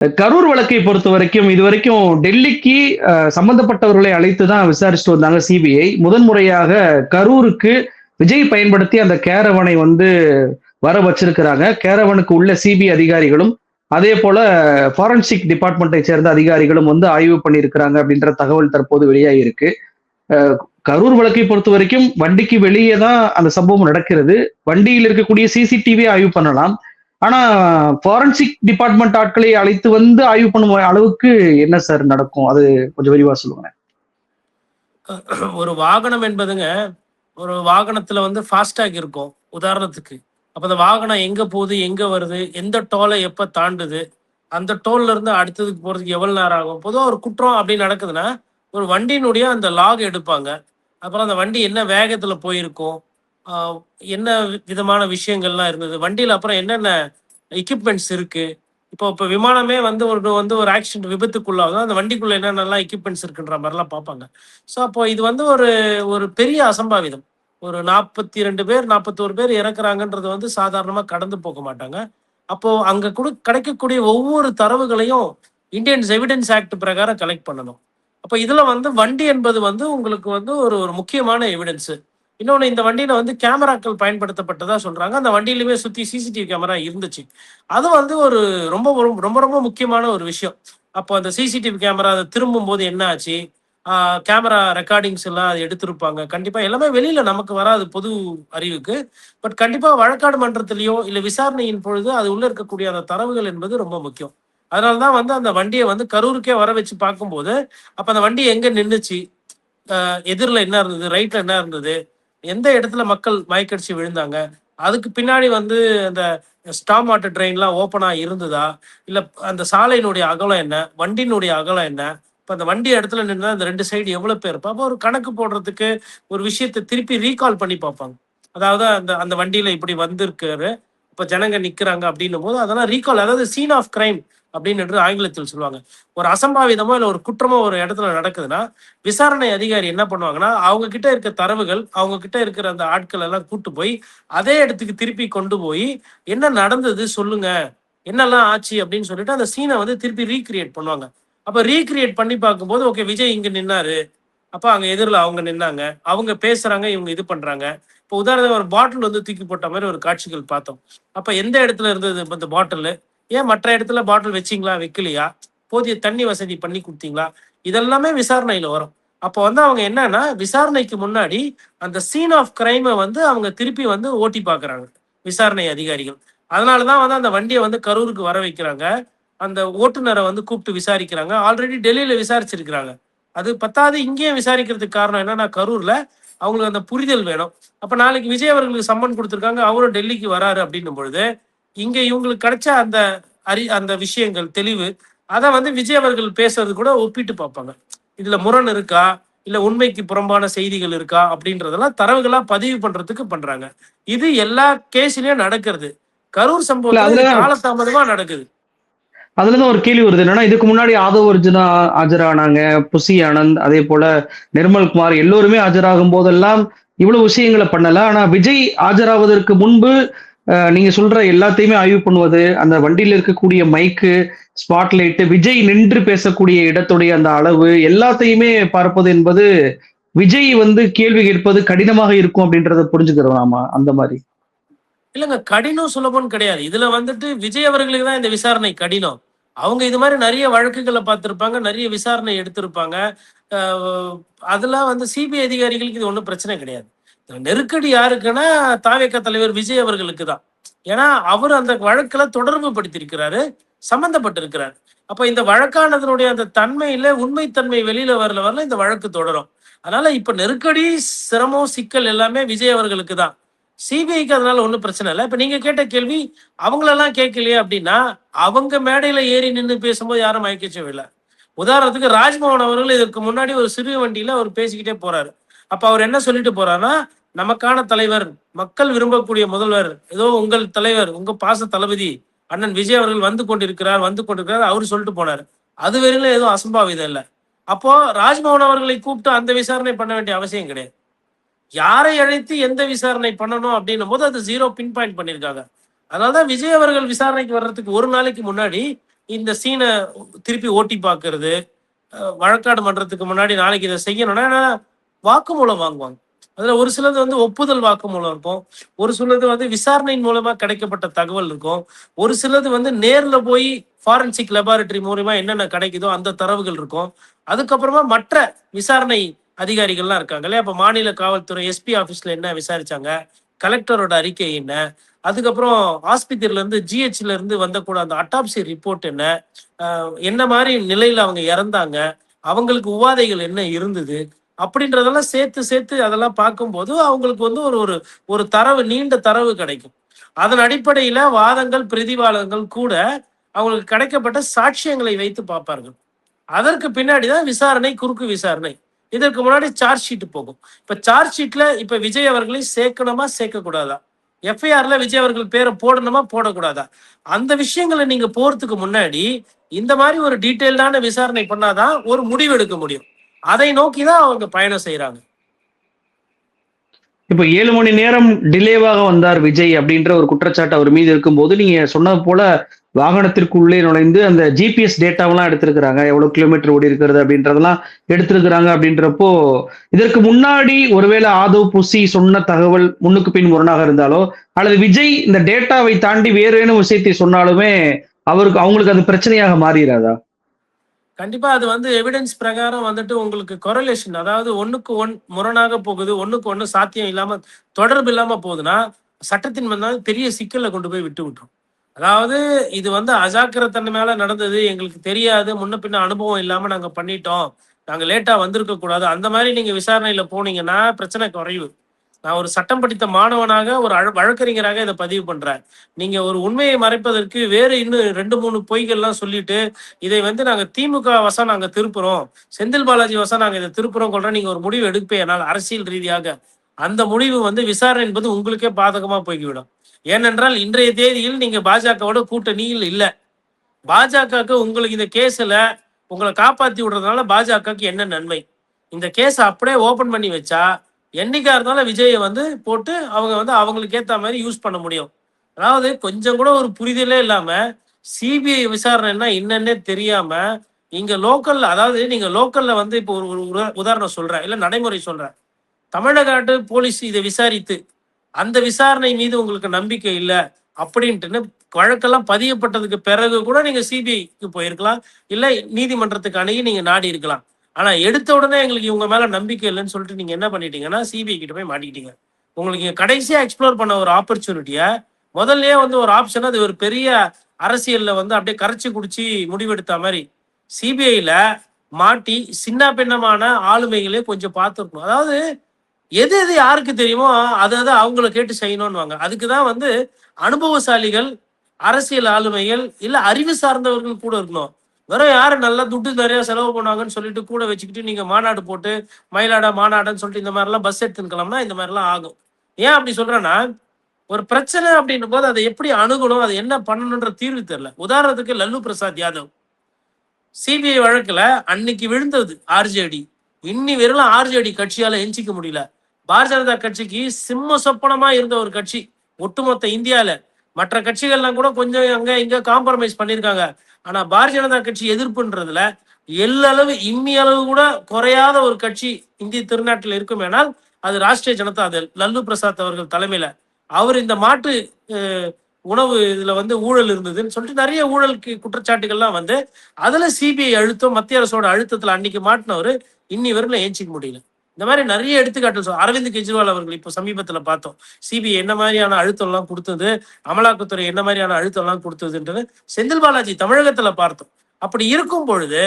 கரூர் வழக்கை பொறுத்த வரைக்கும் இது வரைக்கும் டெல்லிக்கு சம்பந்தப்பட்டவர்களை அழைத்து தான் விசாரிச்சுட்டு வந்தாங்க சிபிஐ. முதன்முறையாக கரூருக்கு விஜய் பயன்படுத்தி அந்த கேரவனை வந்து வர வச்சிருக்கிறாங்க. கேரவனுக்கு உள்ள சிபிஐ அதிகாரிகளும் அதே போல ஃபாரன்சிக் டிபார்ட்மெண்ட்டை சேர்ந்த அதிகாரிகளும் வந்து ஆய்வு பண்ணியிருக்கிறாங்க அப்படின்ற தகவல் தற்போது வெளியாகி இருக்கு கரூர் வழக்கை பொறுத்த வரைக்கும் வண்டிக்கு வெளியே தான் அந்த சம்பவம் நடக்கிறது. வண்டியில் இருக்கக்கூடிய சிசிடிவி ஆய்வு பண்ணலாம். ஆனா ஃபாரன்சிக் டிபார்ட்மெண்ட் ஆட்களை அழைத்து வந்து ஆய்வு பண்ணும் அளவுக்கு என்ன சார் நடக்கும்? அது கொஞ்சம் விரிவா சொல்லுங்க ஒரு வாகனம் என்பதுங்க ஒரு வாகனத்துல வந்து ஃபாஸ்டாக் இருக்கும் உதாரணத்துக்கு. அப்ப அந்த வாகனம் எங்க போகுது எங்க வருது எந்த டோலை எப்ப தாண்டுது அந்த டோல்ல இருந்து அடுத்ததுக்கு போறதுக்கு எவ்வளவு நேரம் ஆகும்? பொதுவாக ஒரு குற்றம் அப்படின்னு நடக்குதுன்னா ஒரு வண்டியினுடைய அந்த லாக் எடுப்பாங்க. அப்புறம் அந்த வண்டி என்ன வேகத்துல போயிருக்கும் என்ன விதமான விஷயங்கள்லாம் இருந்தது? வண்டியில் அப்புறம் என்னென்ன எக்யூப்மெண்ட்ஸ் இருக்கு? இப்போ இப்போ விமானமே வந்து ஒரு வந்து ஒரு ஆக்சிடென்ட் விபத்துக்குள்ளாகும் அந்த வண்டிக்குள்ள என்னென்னலாம் எக்யூப்மெண்ட்ஸ் இருக்குன்ற மாதிரிலாம் பார்ப்பாங்க. ஸோ அப்போ இது வந்து ஒரு ஒரு பெரிய அசம்பாவிதம். ஒரு நாற்பத்தி ரெண்டு பேர் நாற்பத்தோரு பேர் இறக்குறாங்கன்றது வந்து சாதாரணமாக கடந்து போக மாட்டாங்க. அப்போ அங்கே கொடு கிடைக்கக்கூடிய ஒவ்வொரு தரவுகளையும் இந்தியன்ஸ் எவிடன்ஸ் ஆக்ட் பிரகாரம் கலெக்ட் பண்ணணும். அப்போ இதில் வந்து வண்டி என்பது வந்து உங்களுக்கு வந்து ஒரு ஒரு முக்கியமான எவிடன்ஸு இன்னொன்று இந்த வண்டியில வந்து கேமராக்கள் பயன்படுத்தப்பட்டதா சொல்றாங்க. அந்த வண்டியிலுமே சுத்தி சிசிடிவி கேமரா இருந்துச்சு. அது வந்து ஒரு ரொம்ப ரொம்ப ரொம்ப ரொம்ப முக்கியமான ஒரு விஷயம். அப்போ அந்த சிசிடிவி கேமரா அதை திரும்பும் போது என்ன ஆச்சு? கேமரா ரெக்கார்டிங்ஸ் எல்லாம் அது எடுத்திருப்பாங்க. கண்டிப்பா எல்லாமே வெளியில நமக்கு வராது பொது அறிவுக்கு. பட் கண்டிப்பா வழக்காடு மன்றத்திலேயோ இல்லை விசாரணையின் பொழுது அது உள்ள இருக்கக்கூடிய அந்த தரவுகள் என்பது ரொம்ப முக்கியம். அதனாலதான் வந்து அந்த வண்டியை வந்து கரூருக்கே வர வச்சு பார்க்கும்போது அப்ப அந்த வண்டி எங்க நின்றுச்சு எதிரில் என்ன இருந்தது? ரைட்ல என்ன இருந்தது? எந்த இடத்துல மக்கள் மயக்கடிச்சு விழுந்தாங்க? அதுக்கு பின்னாடி வந்து அந்த ஸ்டாம் வாட்டர் ட்ரெயின்லாம் ஓப்பனாக இருந்ததா? இல்லை அந்த சாலையினுடைய அகலம் என்ன? வண்டியினுடைய அகலம் என்ன? இப்போ அந்த வண்டி இடத்துல நின்று அந்த ரெண்டு சைடு எவ்வளோ பேர் இருப்பா? அப்போ ஒரு கணக்கு போடுறதுக்கு ஒரு விஷயத்தை திருப்பி ரீகால் பண்ணி பார்ப்பாங்க. அதாவது அந்த அந்த வண்டியில் இப்படி வந்திருக்காரு. இப்போ ஜனங்க நிற்கிறாங்க அப்படின்னும் போது அதெல்லாம் ரீகால் அதாவது சீன் ஆஃப் கிரைம் அப்படின்னு ஆங்கிலத்தில் சொல்லுவாங்க. ஒரு அசம்பாவிதமோ இல்லை ஒரு குற்றமோ ஒரு இடத்துல நடக்குதுன்னா விசாரணை அதிகாரி என்ன பண்ணுவாங்கன்னா அவங்க கிட்ட இருக்க தரவுகள் அவங்க கிட்ட இருக்கிற அந்த ஆட்கள் எல்லாம் கூட்டு போய் அதே இடத்துக்கு திருப்பி கொண்டு போய் என்ன நடந்தது சொல்லுங்க என்னெல்லாம் ஆச்சு அப்படின்னு சொல்லிட்டு அந்த சீனை வந்து திருப்பி ரீக்ரியேட் பண்ணுவாங்க. அப்ப ரீக்ரியேட் பண்ணி பார்க்கும்போது ஓகே விஜய் இங்க நின்னாரு. அப்ப அங்க எதிரில் அவங்க நின்னாங்க. அவங்க பேசுறாங்க இவங்க இது பண்றாங்க. இப்போ உதாரணம் ஒரு பாட்டில் வந்து தூக்கி போட்ட மாதிரி ஒரு காட்சிகள் பார்த்தோம். அப்ப எந்த இடத்துல இருந்தது இந்த பாட்டில் ஏன் மற்ற இடத்துல பாட்டில் வச்சிங்களா வைக்கலையா? போதிய தண்ணி வசதி பண்ணி கொடுத்தீங்களா? இதெல்லாமே விசாரணையில வரும். அப்போ வந்து அவங்க என்னன்னா விசாரணைக்கு முன்னாடி அந்த சீன் ஆஃப் கிரைமை வந்து அவங்க திருப்பி வந்து ஓட்டி பார்க்குறாங்க விசாரணை அதிகாரிகள். அதனாலதான் வந்து அந்த வண்டியை வந்து கரூருக்கு வர வைக்கிறாங்க. அந்த ஓட்டுநரை வந்து கூப்பிட்டு விசாரிக்கிறாங்க. ஆல்ரெடி டெல்லியில் விசாரிச்சிருக்கிறாங்க. அது பத்தாவது இங்கேயும் விசாரிக்கிறதுக்கு காரணம் என்னன்னா கரூரில் அவங்களுக்கு அந்த புரிதல் வேணும். அப்போ நாளைக்கு விஜய் அவர்களுக்கு சம்மன் கொடுத்துருக்காங்க அவரும் டெல்லிக்கு வராரு அப்படின்னும் பொழுது இங்க இவங்களுக்கு கிடைச்ச அந்த அறி அந்த விஷயங்கள் தெளிவு அதை வந்து விஜய் அவர்கள் பேசுறது கூட ஒப்பிட்டு பார்ப்பாங்க. இதுல முரண் இருக்கா? இல்ல உண்மைக்கு புறம்பான செய்திகள் இருக்கா? அப்படின்றதெல்லாம் தரவுகளா பதிவு பண்றதுக்கு பண்றாங்க. இது எல்லா கேஸ்லயும் நடக்கிறது. கரூர் சம்பவம் காலதாமதமா நடக்குது. அதுலதான் ஒரு கேள்வி வருது என்னன்னா இதுக்கு முன்னாடி ஆதவ அர்ஜுனா ஆஜரானாங்க புசி ஆனந்த் அதே போல நிர்மல் குமார் எல்லோருமே ஆஜராகும் போதெல்லாம் இவ்வளவு விஷயங்களை பண்ணல. ஆனா விஜய் ஆஜராவதற்கு முன்பு நீங்க சொல்ற எல்லாத்தையுமே ஆய்வு பண்ணுவது அந்த வண்டியில இருக்கக்கூடிய மைக்கு ஸ்பாட்லைட்டு விஜய் நின்று பேசக்கூடிய இடத்துடைய அந்த அளவு எல்லாத்தையுமே பார்ப்பது என்பது விஜய் வந்து கேள்வி கேட்பது கடினமாக இருக்கும் அப்படின்றத புரிஞ்சுக்கிறோம் நாம அந்த மாதிரி. இல்லைங்க கடினம் சுலபம் கிடையாது. இதுல வந்துட்டு விஜய் அவர்களுக்கு தான் இந்த விசாரணை கடினம். அவங்க இது மாதிரி நிறைய வழக்குகளை பார்த்திருப்பாங்க நிறைய விசாரணை எடுத்திருப்பாங்க. அஹ் அதெல்லாம் வந்து சிபிஐ அதிகாரிகளுக்கு இது ஒன்றும் பிரச்சனை கிடையாது. நெருக்கடி யாருக்குன்னா தாவேக்க தலைவர் விஜய் அவர்களுக்கு தான் ஏன்னா அவர் அந்த வழக்கில் தொடர்பு படுத்தியிருக்கிறாரு சம்பந்தப்பட்டிருக்கிறார். அப்ப இந்த வழக்கானதனுடைய அந்த தன்மையில உண்மைத்தன்மை வெளியில வரல வரல இந்த வழக்கு தொடரும். அதனால இப்ப நெருக்கடி சிரமம் சிக்கல் எல்லாமே விஜய் அவர்களுக்கு தான் சிபிஐக்கு அதனால ஒன்றும் பிரச்சனை இல்லை. இப்ப நீங்க கேட்ட கேள்வி அவங்களெல்லாம் கேட்கலையே அப்படின்னா அவங்க மேடையில ஏறி நின்று பேசும்போது யாரும் மயக்கச்சவில்லை உதாரணத்துக்கு ராஜ்மோகன் அவர்கள் இதற்கு முன்னாடி ஒரு சிறு வண்டியில அவர் பேசிக்கிட்டே போறாரு. அப்ப அவர் என்ன சொல்லிட்டு போறாருன்னா நமக்கான தலைவர் மக்கள் விரும்பக்கூடிய முதல்வர் ஏதோ உங்கள் தலைவர் உங்க பாச தளபதி அண்ணன் விஜய் அவர்கள் வந்து கொண்டிருக்கிறார் வந்து கொண்டிருக்கிறார் அவர் சொல்லிட்டு போனார். அது வரையிலும் எதுவும் அசம்பாவிதம் இல்லை. அப்போ ராஜ்மோகன் அவர்களை கூப்பிட்டு அந்த விசாரணை பண்ண வேண்டிய அவசியம் கிடையாது. யாரை அழைத்து எந்த விசாரணை பண்ணணும் அப்படின்னும் போது அது ஜீரோ பின் பாயிண்ட் பண்ணியிருக்காங்க. அதனாலதான் விஜய் அவர்கள் விசாரணைக்கு வர்றதுக்கு ஒரு நாளைக்கு முன்னாடி இந்த சீனை திருப்பி ஓட்டி பார்க்கறது வழக்காடு மன்றத்துக்கு முன்னாடி நாளைக்கு இதை செய்யணும்னா வாக்குமூலம் வாங்குவாங்க. அதுல ஒரு சிலது வந்து ஒப்புதல் வாக்கு மூலம் இருக்கும். ஒரு சிலது வந்து விசாரணையின் மூலமா கிடைக்கப்பட்ட தகவல் இருக்கும். ஒரு சிலது வந்து நேர்ல போய் ஃபாரன்சிக் லெபார்டரி மூலமா என்னென்ன கிடைக்குதோ அந்த தரவுகள் இருக்கும். அதுக்கப்புறமா மற்ற விசாரணை அதிகாரிகள்லாம் இருக்காங்க இல்லையா? அப்ப மாநில காவல்துறை எஸ்பி ஆபீஸ்ல என்ன விசாரிச்சாங்க? கலெக்டரோட அறிக்கை என்ன? அதுக்கப்புறம் ஆஸ்பத்திரியில இருந்து ஜிஹெச்ல இருந்து வந்த கூட அந்த அட்டாப்சி ரிப்போர்ட் என்ன? என்ன மாதிரி நிலையில அவங்க இறந்தாங்க? அவங்களுக்கு உபாதைகள் என்ன இருந்தது? அப்படின்றதெல்லாம் சேர்த்து சேர்த்து அதெல்லாம் பார்க்கும்போது அவங்களுக்கு வந்து ஒரு ஒரு ஒரு தரவு நீண்ட தரவு கிடைக்கும். அதன் அடிப்படையில வாதங்கள் பிரதிவாதங்கள் கூட அவங்களுக்கு கிடைக்கப்பட்ட சாட்சியங்களை வைத்து பார்ப்பார்கள். அதற்கு பின்னாடி தான் விசாரணை குறுக்கு விசாரணை. இதற்கு முன்னாடி சார்ஜ் ஷீட் போகும். இப்ப சார்ஜ் ஷீட்ல இப்ப விஜய் அவர்களை சேர்க்கணுமா சேர்க்க கூடாதா எஃப்ஐஆர்ல விஜய் அவர்கள் பேரை போடணுமா போடக்கூடாதா? அந்த விஷயங்களை நீங்க போறதுக்கு முன்னாடி இந்த மாதிரி ஒரு டீட்டெயில்டான விசாரணை பண்ணாதான் ஒரு முடிவு எடுக்க முடியும். அதை நோக்கி தான் அவங்க பயணம் செய்யறாங்க இப்ப ஏழு மணி நேரம் டிலேவாக வந்தார் விஜய் அப்படின்ற ஒரு குற்றச்சாட்டு அவர் மீது இருக்கும்போது நீங்க சொன்னது போல வாகனத்திற்குள்ளே நுழைந்து அந்த ஜிபிஎஸ் டேட்டாவெல்லாம் எடுத்திருக்கிறாங்க. எவ்வளவு கிலோமீட்டர் ஓடி இருக்கிறது அப்படின்றதெல்லாம் எடுத்திருக்கிறாங்க அப்படின்றப்போ இதற்கு முன்னாடி ஒருவேளை ஆதவ் புசி சொன்ன தகவல் முன்னுக்கு பின் முரணாக இருந்தாலோ அல்லது விஜய் இந்த டேட்டாவை தாண்டி வேறு ஏனும் விஷயத்தை சொன்னாலுமே அவருக்கு அவங்களுக்கு அது பிரச்சனையாக மாறிடாதா கண்டிப்பா அது வந்து எவிடன்ஸ் பிரகாரம் வந்துட்டு உங்களுக்கு கொரலேஷன் அதாவது ஒண்ணுக்கு ஒன் முரணாக போகுது ஒண்ணுக்கு ஒண்ணு சாத்தியம் இல்லாம தொடர்பு இல்லாம போகுதுன்னா சட்டத்தின் முன்னால் பெரிய சிக்கல்ல கொண்டு போய் விட்டு விட்டுரும். அதாவது இது வந்து அஜாக்கிரத்தன் மேல நடந்தது எங்களுக்கு தெரியாது முன்ன பின்ன அனுபவம் இல்லாம நாங்க பண்ணிட்டோம் நாங்க லேட்டா வந்திருக்க கூடாது அந்த மாதிரி நீங்க விசாரணையில போனீங்கன்னா பிரச்சனை குறைவு. நான் ஒரு சட்டம் படித்த மாணவனாக ஒரு அழ- வழக்கறிஞராக இதை பதிவு பண்றேன். நீங்க ஒரு உண்மையை மறைப்பதற்கு வேறு இன்னும் ரெண்டு மூணு பொய்கள்லாம் சொல்லிட்டு இதை வந்து நாங்க திமுக வசம் நாங்க திருப்புறோம். செந்தில் பாலாஜி வசம் நாங்க இதை திருப்புறோம் கொள்றோம் நீங்க ஒரு முடிவு எடுப்பேனால் அரசியல் ரீதியாக. அந்த முடிவு வந்து விசாரணை என்பது உங்களுக்கே பாதகமா போய்விடும் ஏனென்றால் இன்றைய தேதியில் நீங்க பாஜகவோட கூட்டணியில் இல்லை. பாஜகவுக்கு உங்களுக்கு இந்த கேஸ்ல உங்களை காப்பாத்தி விடுறதுனால பாஜகவுக்கு என்ன நன்மை? இந்த கேஸை அப்படியே ஓபன் பண்ணி வச்சா என்னைக்கா இருந்தாலும் விஜயை வந்து போட்டு அவங்க வந்து அவங்களுக்கு ஏத்த மாதிரி யூஸ் பண்ண முடியும். அதாவது கொஞ்சம் கூட ஒரு புரிதலே இல்லாம சிபிஐ விசாரணைன்னா என்னன்னே தெரியாம இங்க லோக்கல்ல அதாவது நீங்க லோக்கல்ல வந்து இப்போ ஒரு ஒரு உதாரணம் சொல்றேன் இல்ல நடைமுறை சொல்றேன். தமிழகாட்டு போலீஸ் இதை விசாரித்து அந்த விசாரணை மீது உங்களுக்கு நம்பிக்கை இல்லை அப்படின்ட்டுன்னு வழக்கெல்லாம் பதியப்பட்டதுக்கு பிறகு கூட நீங்க சிபிஐக்கு போயிருக்கலாம் இல்ல நீதிமன்றத்துக்கு அணுகி நீங்க நாடி இருக்கலாம் ஆனா எடுத்த உடனே எங்களுக்கு இவங்க மேல நம்பிக்கை இல்லைன்னு சொல்லிட்டு நீங்க என்ன பண்ணிட்டீங்கன்னா சிபிஐ கிட்ட போய் மாட்டிக்கிட்டீங்க. உங்களுக்கு கடைசியா எக்ஸ்ப்ளோர் பண்ண ஒரு ஆப்பர்ச்சுனிட்டிய முதல்லயே வந்து ஒரு ஆப்ஷன் அது ஒரு பெரிய அரசியல்ல வந்து அப்படியே கரைச்சி குடிச்சு முடிவெடுத்த மாதிரி சிபிஐல மாட்டி சின்ன பின்னமான ஆளுமைகளே கொஞ்சம் பார்த்துருக்கணும். அதாவது எது எது யாருக்கு தெரியுமோ அதை அதை அவங்கள கேட்டு செய்யணும்னுவாங்க. அதுக்கு தான் வந்து அனுபவசாலிகள் அரசியல் ஆளுமைகள் இல்ல அறிவு சார்ந்தவர்கள் கூட இருக்கணும். வெறும் யாரு நல்லா துட்டு நிறைய செலவு பண்ணாங்கன்னு சொல்லிட்டு கூட வச்சுக்கிட்டு நீங்க மாநாடு போட்டு மயிலாடா மாநாடுன்னு சொல்லிட்டு இந்த மாதிரிலாம் பஸ் எடுத்துக்கலாம்னா இந்த மாதிரிலாம் ஆகும். ஏன் அப்படி சொல்றேன்னா ஒரு பிரச்சனை அப்படின்னும் போது அதை எப்படி அணுகணும் அதை என்ன பண்ணணுன்ற தீர்வு தெரியல. உதாரணத்துக்கு லல்லு பிரசாத் யாதவ். சிபிஐ வழக்குல அன்னைக்கு விழுந்தது ஆர்ஜேடி. இன்னி வெறும் ஆர்ஜேடி கட்சியால எஞ்சிக்க முடியல. பாரதிய ஜனதா கட்சிக்கு சிம்ம சொப்பனமா இருந்த ஒரு கட்சி ஒட்டுமொத்த இந்தியால. மற்ற கட்சிகள்லாம் கூட கொஞ்சம் அங்க இங்க காம்ப்ரமைஸ் பண்ணியிருக்காங்க. ஆனா பாரதிய ஜனதா கட்சி எதிர்ப்புன்றதுல எல்லளவு இம்மி அளவு கூட குறையாத ஒரு கட்சி இந்திய திருநாட்டில் இருக்குமேனால் அது ராஷ்டிரிய ஜனதா தள். லல்லு பிரசாத் அவர்கள் தலைமையில. அவர் இந்த மாட்டு உணவு இதுல வந்து ஊழல் இருந்ததுன்னு சொல்லிட்டு நிறைய ஊழலுக்கு குற்றச்சாட்டுகள்லாம் வந்து அதுல சிபிஐ அழுத்தம் மத்திய அரசோட அழுத்தத்துல அன்னைக்கு மாட்டினவர் இன்னி வரையிலும் ஏஞ்சிக்க முடியல. இந்த மாதிரி நிறைய எடுத்துக்காட்டு சொல் அரவிந்த் கெஜ்ரிவால் அவர்கள் இப்போ சமீபத்துல பார்த்தோம். சிபிஐ என்ன மாதிரியான அழுத்தம் எல்லாம் கொடுத்தது அமலாக்கத்துறை என்ன மாதிரியான அழுத்தம் எல்லாம் கொடுத்ததுன்றது செந்தில் பாலாஜி தமிழகத்துல பார்த்தோம். அப்படி இருக்கும் பொழுது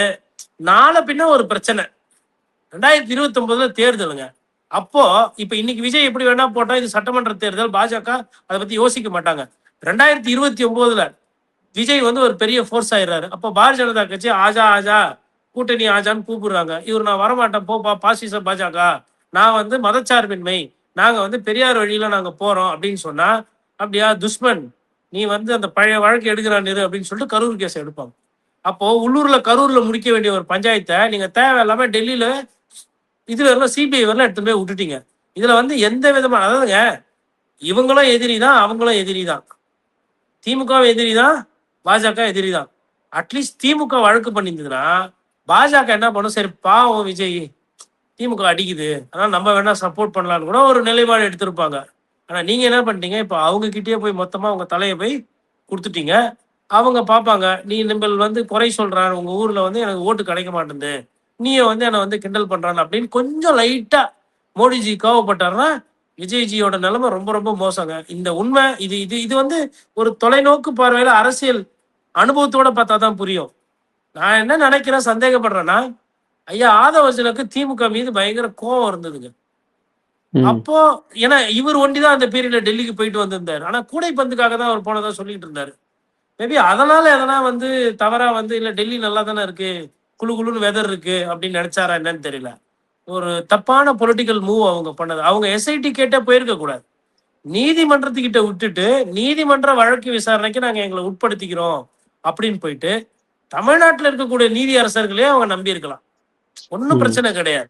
நாளை பின்ன ஒரு பிரச்சனை. ரெண்டாயிரத்தி இருபத்தி ஒன்பதுல தேர்தலுங்க. அப்போ இப்ப இன்னைக்கு விஜய் எப்படி வேணா போட்டா இது சட்டமன்ற தேர்தல் பாஜக அதை பத்தி யோசிக்க மாட்டாங்க. ரெண்டாயிரத்தி இருபத்தி ஒன்பதுல விஜய் வந்து ஒரு பெரிய ஃபோர்ஸ் ஆயிடுறாரு. அப்போ பாரதிய ஜனதா கட்சி ஆஜா ஆஜா கூட்டணி ஆஜான்னு கூப்பிடுறாங்க. இவர் நான் வரமாட்டேன் போப்பா பாசிச பாஜக நான் வந்து மதச்சார்பின்மை. நாங்க வந்து பெரியார் வழியில நாங்க போறோம் அப்படின்னு சொன்னா அப்படியா துஷ்மன் நீ வந்து அந்த பழைய வழக்கு எடுக்கிறான் இரு அப்படின்னு சொல்லிட்டு கரூர் கேஸ் எடுப்பாங்க. அப்போ உள்ளூர்ல கரூர்ல முடிக்க வேண்டிய ஒரு பஞ்சாயத்தை நீங்க தேவையில்லாம டெல்லியில இது வரலாம் சிபிஐ வரலாம் எடுத்து போய் விட்டுட்டீங்க. இதுல வந்து எந்த விதமான அதாவதுங்க இவங்களும் எதிரி தான் அவங்களும் எதிரி தான். திமுகவும் எதிரி தான் பாஜக எதிரி தான். அட்லீஸ்ட் திமுக வழக்கு பண்ணியிருந்ததுன்னா பாஜக என்ன பண்ணும்? சரி பாவம் விஜய். திமுக அடிக்குது. ஆனால் நம்ம வேணா சப்போர்ட் பண்ணலான்னு கூட ஒரு நிலைப்பாடு எடுத்திருப்பாங்க. ஆனால் நீங்கள் என்ன பண்ணிட்டீங்க? இப்போ அவங்க கிட்டயே போய் மொத்தமாக அவங்க தலையை போய் கொடுத்துட்டீங்க. அவங்க பார்ப்பாங்க நீ நிம்பல் வந்து குறை சொல்கிறான் உங்கள் ஊரில் வந்து எனக்கு ஓட்டு கிடைக்க மாட்டேங்குது. நீயே வந்து என்னை வந்து கிண்டல் பண்ணுறான் அப்படின்னு கொஞ்சம் லைட்டாக மோடிஜி கோவப்பட்டாருன்னா விஜய்ஜியோட நிலைமை ரொம்ப ரொம்ப மோசங்க. இந்த உண்மை இது இது இது வந்து ஒரு தொலைநோக்கு பார்வையில் அரசியல் அனுபவத்தோட பார்த்தா தான் புரியும். நான் என்ன நினைக்கிறேன் சந்தேகப்படுறேன்னா ஐயா ஆதவர்ஜனுக்கு திமுக மீது பயங்கர கோவம் இருந்ததுங்க. அப்போ ஏன்னா இவர் ஒண்டிதான் அந்த பீரியட்ல டெல்லிக்கு போயிட்டு வந்திருந்தாரு. ஆனா கூடைப்பந்துக்காக தான் அவர் போனதா சொல்லிட்டு இருந்தாரு. மேபி அதனால எதனா வந்து தவறா வந்து இல்ல டெல்லி நல்லா தானே இருக்கு குளு குளுன்னு வெதர் இருக்கு அப்படின்னு நினைச்சாரா என்னன்னு தெரியல. ஒரு தப்பான பொலிட்டிக்கல் மூவ் அவங்க பண்ணது. அவங்க எஸ்ஐடி கேட்டே போயிருக்க கூடாது. நீதிமன்றத்துக்கிட்ட விட்டுட்டு நீதிமன்ற வழக்கு விசாரணைக்கு நாங்க எங்களை உட்படுத்திக்கிறோம் அப்படின்னு போயிட்டு தமிழ்நாட்டுல இருக்கக்கூடிய நீதி அரசர்களே அவங்க நம்பி இருக்கலாம். ஒன்றும். பிரச்சனை கிடையாது.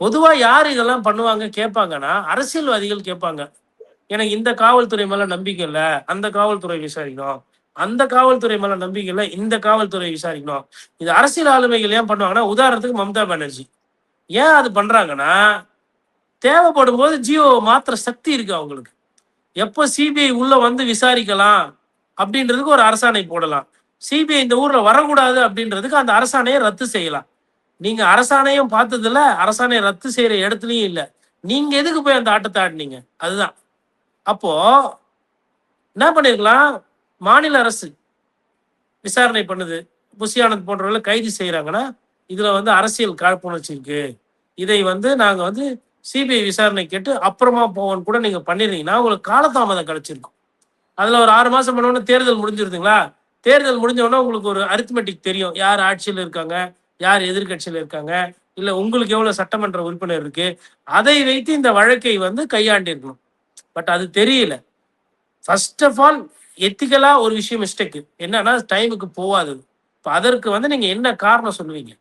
பொதுவா யார் இதெல்லாம் பண்ணுவாங்க கேட்பாங்கன்னா அரசியல்வாதிகள் கேட்பாங்க. எனக்கு இந்த காவல்துறை மேல நம்பிக்கை இல்ல அந்த காவல்துறை விசாரிக்கணும். அந்த காவல்துறை மேல நம்பிக்கை இல்ல இந்த காவல்துறை விசாரிக்கணும். இது அரசியல் ஆளுமைகள் ஏன் பண்ணுவாங்கன்னா உதாரணத்துக்கு மம்தா பானர்ஜி. ஏன் அது பண்றாங்கன்னா தேவைப்படும் போது ஜியோ மாத்திர சக்தி இருக்கு அவங்களுக்கு. எப்போ சிபிஐ உள்ள வந்து விசாரிக்கலாம் அப்படின்றதுக்கு ஒரு அரசாணை போடலாம். சிபிஐ இந்த ஊர்ல வரக்கூடாது அப்படின்றதுக்கு அந்த அரசாணையை ரத்து செய்யலாம். நீங்க அரசாணையும் பார்த்ததில்ல அரசாணையை ரத்து செய்யற இடத்துலயும் இல்லை. நீங்க எதுக்கு போய் அந்த ஆட்டத்தை ஆடினீங்க? அதுதான். அப்போ என்ன பண்ணிருக்கலாம்? மாநில அரசு விசாரணை பண்ணுது. புஷி ஆனந்த் போன்றவர்களை கைது செய்யறாங்கன்னா இதுல வந்து அரசியல் காழ்ப்புணர்ச்சி இருக்கு. இதை வந்து நாங்க வந்து சிபிஐ விசாரணை கேட்டு அப்புறமா போவோம்னு கூட நீங்க பண்ணிருந்தீங்கன்னா உங்களுக்கு காலதாமதம் கிடைச்சிருக்கும். அதுல ஒரு ஆறு மாசம் பண்ணோன்னு தேர்தல் முடிஞ்சிருதுங்களா? தேர்தல் முடிஞ்சவொடனே உங்களுக்கு ஒரு அரித்மெட்டிக் தெரியும். யார் ஆட்சியில் இருக்காங்க? யார் எதிர்க்கட்சியில் இருக்காங்க? இல்லை உங்களுக்கு எவ்வளோ சட்டமன்ற உறுப்பினர் இருக்கு? அதை வைத்து இந்த வழக்கை வந்து கையாண்டிருக்கணும். பட் அது தெரியல. ஃபர்ஸ்ட் ஆஃப் ஆல் எத்திக்கலா ஒரு விஷயம் மிஸ்டேக் என்னன்னா டைமுக்கு போகாதது. இப்போ அதற்கு வந்து நீங்கள் என்ன காரணம் சொல்லுவீங்க?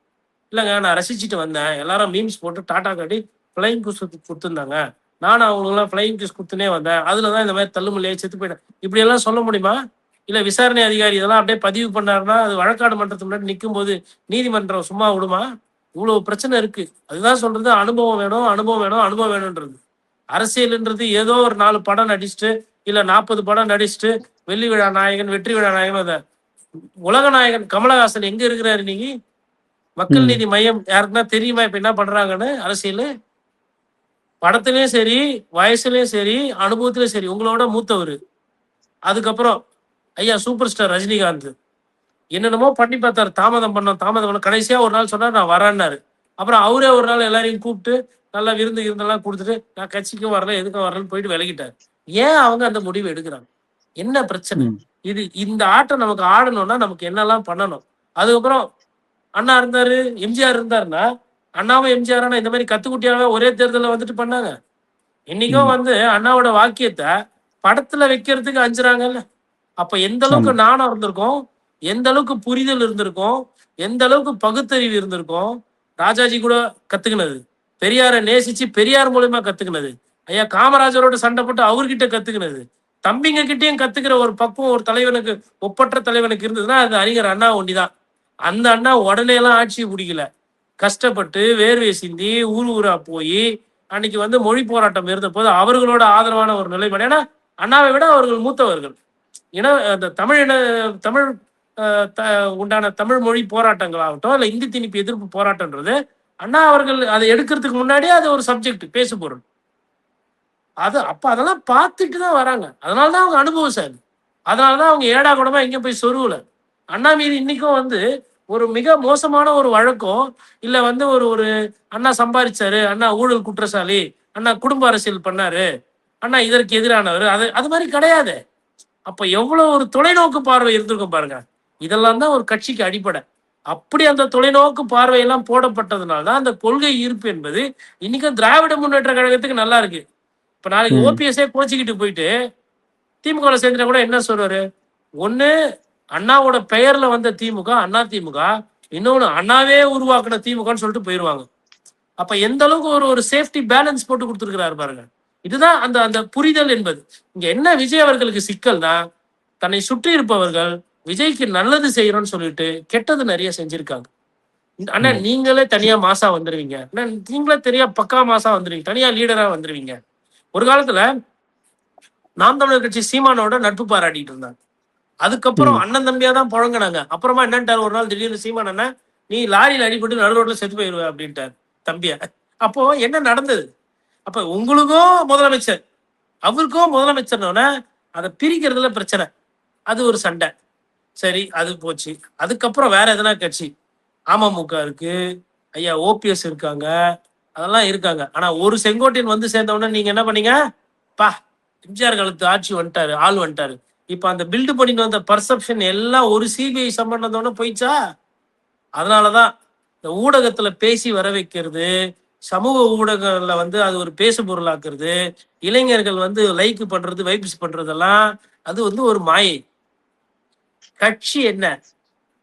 இல்லைங்க நான் ரசிச்சுட்டு வந்தேன். எல்லாரும் மீம்ஸ் போட்டு டாடா காட்டி ஃப்ளைங் குஸ் கொடுத்துருந்தாங்க. நானும் அவங்களுக்குலாம் ஃப்ளைங் கிஸ் கொடுத்துனே வந்தேன். அதில் தான் இந்த மாதிரி தள்ளுமல்லையே செத்து போயிட்டேன். இப்படியெல்லாம் சொல்ல முடியுமா? இல்ல விசாரணை அதிகாரி இதெல்லாம் அப்படியே பதிவு பண்ணாருன்னா அது வழக்காடு மன்றத்துக்கு முன்னாடி நிற்கும் போது நீதிமன்றம் சும்மா விடுமா? இவ்வளவு பிரச்சனை இருக்கு. அதுதான் சொல்றது அனுபவம் வேணும் அனுபவம் வேணும் அனுபவம் வேணும்ன்றது. அரசியல்ன்றது ஏதோ ஒரு நாலு படம் நடிச்சுட்டு இல்ல நாற்பது படம் நடிச்சுட்டு வெள்ளி விழா நாயகன் வெற்றி விழா நாயகன் அத உலக நாயகன் கமலஹாசன் எங்க இருக்கிறாரு இன்னைக்கு மக்கள். நீதி மையம் யாருக்குன்னா தெரியுமா இப்ப என்ன பண்றாங்கன்னு அரசியல்? படத்துலயும் சரி வயசுலயும் சரி அனுபவத்திலயும் சரி உங்களோட மூத்தவர். அதுக்கப்புறம் ஐயா சூப்பர் ஸ்டார் ரஜினிகாந்த். என்னென்னமோ பண்ணி பார்த்தாரு. தாமதம் பண்ணோம் தாமதம் பண்ணோம். கடைசியா ஒரு நாள் சொன்னார் நான் வரேன்னாரு. அப்புறம் அவரே ஒரு நாள் எல்லாரையும் கூப்பிட்டு நல்லா விருந்து இருந்தெல்லாம் கொடுத்துட்டு நான் கட்சிக்கும் வரல எதுக்கும் வரலன்னு போயிட்டு விலகிட்டார். ஏன் அவங்க அந்த முடிவு எடுக்கிறாங்க? என்ன பிரச்சனை. இது இந்த ஆட்டம் நமக்கு ஆடணும்னா நமக்கு என்னெல்லாம் பண்ணணும்? அதுக்கப்புறம் அண்ணா இருந்தாரு எம்ஜிஆர் இருந்தாருன்னா அண்ணாவும் எம்ஜிஆர் இந்த மாதிரி கத்துக்குட்டியாவே ஒரே தேர்தலில் வந்துட்டு பண்ணாங்க. இன்னைக்கும். வந்து அண்ணாவோட வாக்கியத்தை படத்துல வைக்கிறதுக்கு அஞ்சுறாங்கல்ல. அப்ப எந்த அளவுக்கு நாணம் இருந்திருக்கும்? எந்த அளவுக்கு புரிதல் இருந்திருக்கும்? எந்த அளவுக்கு பகுத்தறிவு இருந்திருக்கும்? ராஜாஜி கூட கத்துக்கினது. பெரியாரை நேசிச்சு பெரியார் மூலியமா கத்துக்கினது. ஐயா காமராஜரோட சண்டை போட்டு அவர்கிட்ட கத்துக்கினது. தம்பிங்க கிட்டயும் கத்துக்கிற ஒரு பக்குவம் ஒரு தலைவனுக்கு ஒப்பற்ற தலைவனுக்கு இருந்ததுன்னா அது அறிஞர் அண்ணா ஒண்டிதான். அந்த அண்ணா உடனே எல்லாம் ஆட்சியை பிடிக்கல. கஷ்டப்பட்டு வேர்வை சிந்தி ஊர் ஊரா போய் அன்னைக்கு வந்து மொழி போராட்டம் இருந்த போது அவர்களோட ஆதரவான ஒரு நிலைப்பாடு. ஏன்னா அண்ணாவை விட அவர்கள் மூத்தவர்கள். ஏன்னா அந்த தமிழ் இன தமிழ் உண்டான தமிழ் மொழி போராட்டங்கள் ஆகட்டும் இல்ல இந்தி திணிப்பு எதிர்ப்பு போராட்டம்ன்றது அண்ணா அவர்கள் அதை எடுக்கிறதுக்கு முன்னாடியே அது ஒரு சப்ஜெக்ட் பேசு பொருள் அது அப்ப அதெல்லாம் பார்த்துட்டு தான் வராங்க. அதனால தான் அவங்க அனுபவசாலி அதனால தான் அவங்க ஏடா கூடமா எங்கேயும் போய் சொருவல அண்ணா மீது இன்னைக்கும் வந்து ஒரு மிக மோசமான ஒரு வழக்கம் இல்ல வந்து ஒரு ஒரு அண்ணா சம்பாதிச்சாரு அண்ணா ஊழல் குற்றசாலி அண்ணா குடும்ப அரசியல் பண்ணாரு அண்ணா இதற்கு எதிரானவர் அது அது மாதிரி கிடையாது. அப்ப எவ்வளவு ஒரு தொலைநோக்கு பார்வை இருந்திருக்கும் பாருங்க. இதெல்லாம் தான் ஒரு கட்சிக்கு அடிப்படை. அப்படி அந்த தொலைநோக்கு பார்வையெல்லாம் போடப்பட்டதுனால தான் அந்த கொள்கை ஈர்ப்பு என்பது இன்னைக்கும் திராவிட முன்னேற்ற கழகத்துக்கு நல்லா இருக்கு. இப்ப நாளைக்கு. ஓபிஎஸ்ஏ கோச்சிக்கிட்டு போயிட்டு திமுக சேர்ந்துட்டா கூட என்ன சொல்றாரு ஒண்ணு அண்ணாவோட பெயர்ல வந்த திமுக அண்ணா திமுக இன்னொன்னு அண்ணாவே உருவாக்குன திமுகன்னு சொல்லிட்டு போயிருவாங்க. அப்ப எந்த அளவுக்கு ஒரு ஒரு சேஃப்டி பேலன்ஸ் போட்டு கொடுத்துருக்கிறாரு பாருங்க. இதுதான் அந்த அந்த புரிதல் என்பது. இங்க என்ன விஜய் அவர்களுக்கு சிக்கல்னா தன்னை சுற்றி இருப்பவர்கள் விஜய்க்கு நல்லது செய்யறோம்னு சொல்லிட்டு கெட்டது நிறைய செஞ்சிருக்காங்க. அண்ணா. நீங்களே தனியா மாசா வந்துருவீங்க. அண்ணா நீங்களே தெரியா பக்கா மாசா வந்துருவீங்க. தனியா லீடரா வந்துருவீங்க. ஒரு காலத்துல நாம் தமிழர் கட்சி சீமானோட நட்பு பாராட்டிட்டு இருந்தாங்க. அதுக்கப்புறம் அண்ணன் தம்பியா தான் புழங்கினாங்க. அப்புறமா என்னன்ட்டார்? ஒரு நாள் திடீர்னு சீமான் அண்ணன் நீ லாரியில் அடிபட்டு நடு ரோட்ல செத்து போயிருவ அப்படின்ட்டார் தம்பிய. அப்போ என்ன நடந்தது? அப்ப உங்களுக்கும் முதலமைச்சர். அவருக்கும் முதலமைச்சர்னோட அதை பிரிக்கிறதுல பிரச்சனை. அது ஒரு சண்டை. சரி அது போச்சு. அதுக்கப்புறம் வேற எதனா கட்சி? அமமுக இருக்கு. ஐயா ஓபிஎஸ் இருக்காங்க. அதெல்லாம் இருக்காங்க. ஆனா ஒரு செங்கோட்டையன் வந்து சேர்ந்தவுடனே நீங்க என்ன பண்ணீங்க? பா எம்ஜிஆர் காலத்து ஆட்சி வந்துட்டாரு ஆள் வந்துட்டாரு. இப்ப அந்த பில்டு பண்ணிட்டு வந்த பர்செப்ஷன் எல்லாம் ஒரு சிபிஐ சம்பந்தத்தோட போயிச்சா அதனாலதான் இந்த ஊடகத்துல பேசி வர வைக்கிறது சமூக ஊடகங்கள்ல வந்து அது ஒரு பேசு பொருளாக்குறது இளைஞர்கள் வந்து லைக் பண்றது வைப்ஸ் பண்றதெல்லாம் அது வந்து ஒரு மாயை. கட்சி என்ன?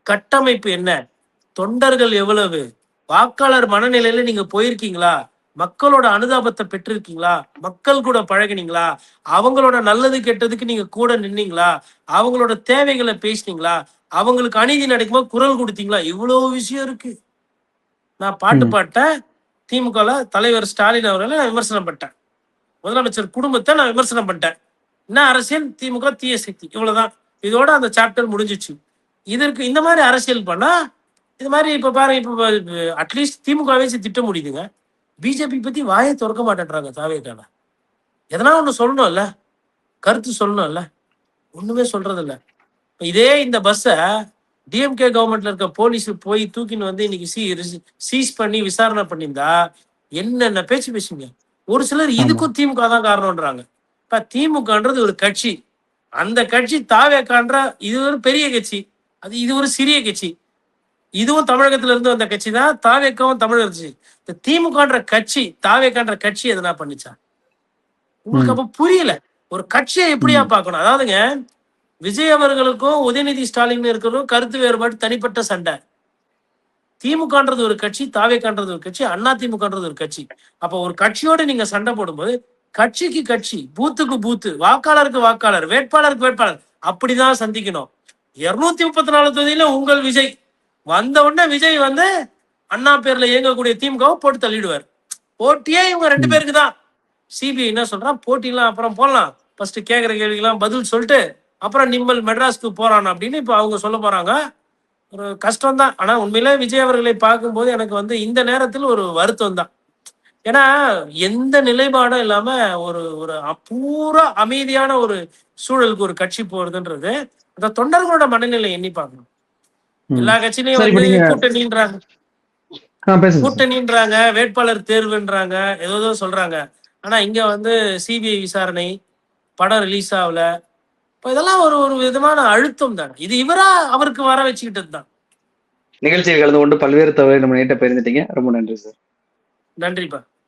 கட்டமைப்பு என்ன? தொண்டர்கள் எவ்வளவு? வாக்காளர் மனநிலையில நீங்க போயிருக்கீங்களா? மக்களோட அனுதாபத்தை பெற்றிருக்கீங்களா? மக்கள் கூட பழகுனீங்களா? அவங்களோட நல்லது கெட்டதுக்கு நீங்க கூட நின்னீங்களா? அவங்களோட தேவைகளை பேசுனீங்களா? அவங்களுக்கு அநீதி நடக்கும்போது குரல் கொடுத்தீங்களா? இவ்வளவு விஷயம் இருக்கு. நான் பாட்டு. பாட்டேன். திமுகல தலைவர் ஸ்டாலின் அவர்களை நான் விமர்சனம் பண்ணிட்டேன். முதலமைச்சர் குடும்பத்தை நான் விமர்சனம் பண்ணிட்டேன். என்ன அரசியல்? திமுக தீய சக்தி. இவ்வளவுதான். இதோட அந்த சாப்டர் முடிஞ்சிச்சு. இதற்கு இந்த மாதிரி அரசியல் பண்ணா இது மாதிரி இப்ப பாருங்க இப்ப அட்லீஸ்ட் திமுகவே திட்ட முடியுதுங்க. பிஜேபி பத்தி வாயை திறக்க மாட்டேன்றாங்க தாவேக்கான. எதனா ஒண்ணு சொல்லணும்ல? கருத்து சொல்லணும்ல? ஒண்ணுமே சொல்றது இல்லை இதே இந்த பஸ்ஸை டிஎம்கே கவர்மெண்ட்ல இருக்க போலீஸ் போய் தூக்கின்னு வந்து இன்னைக்கு சி சீஸ் பண்ணி விசாரணை பண்ணியிருந்தா என்னென்ன பேச்சு பேசுங்க ஒரு சிலர் இதுக்கும் திமுக தான் காரணம்ன்றாங்க. இப்ப திமுகன்றது ஒரு கட்சி. அந்த கட்சி தாவேக்கான்ற இது ஒரு பெரிய கட்சி. அது இது ஒரு சிறிய கட்சி. இதுவும் தமிழகத்துல இருந்து வந்த கட்சி தான் தாவேக்காவும் தமிழர் கட்சி. இந்த திமுகன்ற கட்சி தாவேக்கான்ற கட்சி எதனா பண்ணுச்சா? உங்களுக்கு அப்ப புரியல. ஒரு கட்சியை எப்படியா பார்க்கணும்? அதாவதுங்க விஜய் அவர்களுக்கும் உதயநிதி ஸ்டாலின் இருக்கிறதும் கருத்து வேறுபாடு தனிப்பட்ட சண்டை. திமுகன்றது ஒரு கட்சி தாவேக்கான்றது ஒரு கட்சி அண்ணா திமுகன்றது ஒரு கட்சி. அப்ப ஒரு கட்சியோட நீங்க சண்டை போடும்போது கட்சிக்கு கட்சி பூத்துக்கு பூத்து வாக்காளருக்கு வாக்காளர் வேட்பாளருக்கு வேட்பாளர் அப்படிதான் சந்திக்கணும். இருநூத்தி முப்பத்தி நாலு தொகுதியில உங்கள் விஜய். வந்த உடனே விஜய் வந்து அண்ணா பேர்ல இயங்கக்கூடிய திமுகவை போட்டு தள்ளிடுவார். போட்டியே இவங்க ரெண்டு பேருக்கு தான் சிபிஐ என்ன சொல்றான்? போட்டிலாம் அப்புறம் போடலாம். ஃபர்ஸ்ட் கேட்குற கேள்விக்கெல்லாம் பதில் சொல்லிட்டு அப்புறம் நிம்மல் மெட்ராஸ்க்கு போறான் அப்படின்னு இப்போ அவங்க சொல்ல போறாங்க. ஒரு கஷ்டம் தான் ஆனா உண்மையிலே விஜய் அவர்களை பார்க்கும்போது எனக்கு வந்து இந்த நேரத்தில் ஒரு வருத்தம் தான் ஏன்னா எந்த நிலைப்பாடும் இல்லாம ஒரு ஒரு பூரா அமைதியான ஒரு சூழலுக்கு ஒரு கட்சி போறதுன்றது அந்த தொண்டர்களோட மனநிலை எண்ணி பார்க்கணும். எல்லா கட்சியிலையும் வந்து கூட்டணின்றாங்க. கூட்டணின்றாங்க வேட்பாளர் தேர்வுன்றாங்க ஏதோ ஏதோ சொல்றாங்க. ஆனா இங்க வந்து சிபிஐ விசாரணை படம் ரிலீஸ் ஆகல. இப்ப இதெல்லாம் ஒரு ஒரு விதமான அழுத்தம் தான். இது இவரா அவருக்கு வர வச்சுக்கிட்டது தான். நிகழ்ச்சியில் கலந்து கொண்டு பல்வேறு தகவலை நம்ம நேட்ட பகிர்ந்துட்டீங்க. ரொம்ப நன்றி சார். நன்றிப்பா.